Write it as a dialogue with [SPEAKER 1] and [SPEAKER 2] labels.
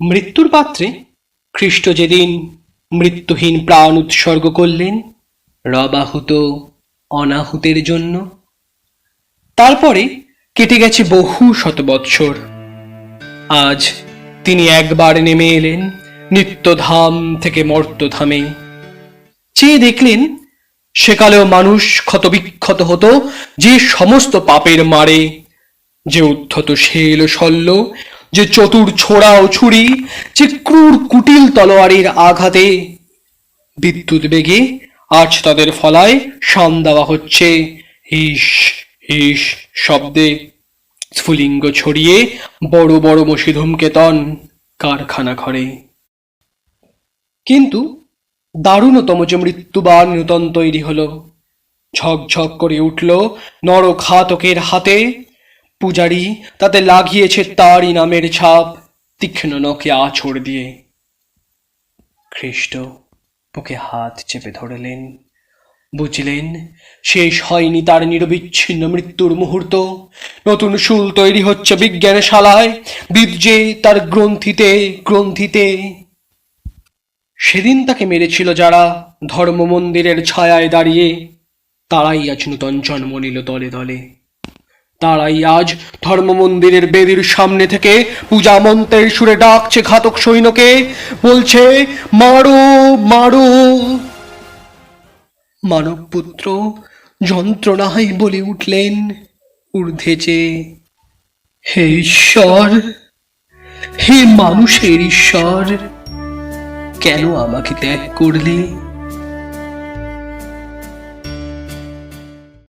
[SPEAKER 1] মৃত্যুর পাত্রে খ্রিস্ট যেদিন মৃত্যুহীন প্রাণ উৎসর্গ করলেন রবাহুত অনাহুতের জন্য। তারপরে কেটে গেছে বহু শত বৎসর। আজ তিনি একবার নেমে এলেন নিত্যধাম থেকে মর্তধামে। চেয়ে দেখলেন সেকালেও মানুষ ক্ষতবিক্ষত হতো যে সমস্ত পাপের মারে, যে উদ্ধত শেল শল্য যে চতুর ছোড়া ও ছুরি, যে ক্রূর কুটিল তলোয়ারির আঘাতে বিদ্যুৎ বেগে আজ তাদের ফলায় শান দেওয়া হচ্ছে। হিস হিস শব্দে স্ফুলিঙ্গ ছড়িয়ে বড় বড় মসি ধূমকেতন কারখানা ঘরে। কিন্তু দারুণতম যে মৃত্যুবার নূতন তৈরি হলো, ঝকঝক করে উঠল নরঘাতকের হাতে পূজারি, তাতে লাগিয়েছে তারই নামের ছাপ, তীক্ষ্ণ নখে আছড় দিয়ে। খ্রিস্ট বুকে হাত চেপে ধরলেন। বুঝলেন, শেষ হয়নি তার নিরবিচ্ছিন্ন মৃত্যুর মুহূর্ত। নতুন শুল তৈরি হচ্ছে বিজ্ঞানশালায়, বীর্যে তার গ্রন্থিতে গ্রন্থিতে। সেদিন তাকে মেরেছিল যারা ধর্ম মন্দিরের ছায়ায় দাঁড়িয়ে, তারাই আজ নূতন জন্ম নিল দলে দলে। তারাই আজ ধর্ম মন্দিরের বেদির সামনে থেকে পূজা মন্ত্রের সুরে ডাকছে ঘাতক সৈন্যকে। বলছে, মারো মারো। মানব পুত্র যন্ত্রণায় বলে উঠলেন ঊর্ধ্বে চেয়ে হে ঈশ্বর, হে মানুষের ঈশ্বর, কেন আমাকে ত্যাগ করলে?